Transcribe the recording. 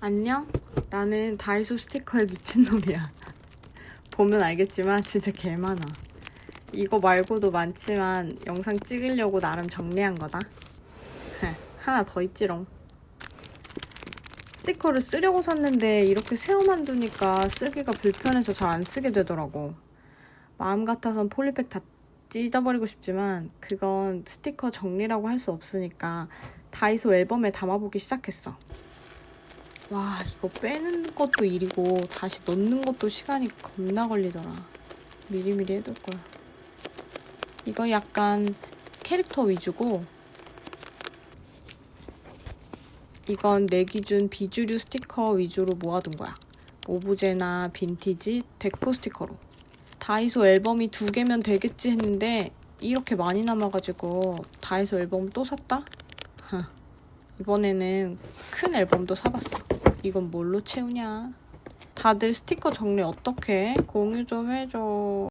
안녕? 나는 다이소 스티커에 미친놈이야. 보면 알겠지만 진짜 개 많아. 이거 말고도 많지만 영상 찍으려고 나름 정리한 거다. 하나 더 있지롱. 스티커를 쓰려고 샀는데 이렇게 세워만 두니까 쓰기가 불편해서 잘 안 쓰게 되더라고. 마음 같아선 폴리백 다 찢어버리고 싶지만 그건 스티커 정리라고 할 수 없으니까 다이소 앨범에 담아보기 시작했어. 와 이거 빼는 것도 일이고 다시 넣는 것도 시간이 겁나 걸리더라 미리미리 해둘 걸 이거 약간 캐릭터 위주고 이건 내 기준 비주류 스티커 위주로 모아둔 거야 오브제나 빈티지, 데코 스티커로 다이소 앨범이 두 개면 되겠지 했는데 이렇게 많이 남아가지고 다이소 앨범 또 샀다? 이번에는 큰 앨범도 사봤어. 이건 뭘로 채우냐? 다들 스티커 정리 어떻게 해? 공유 좀 해줘.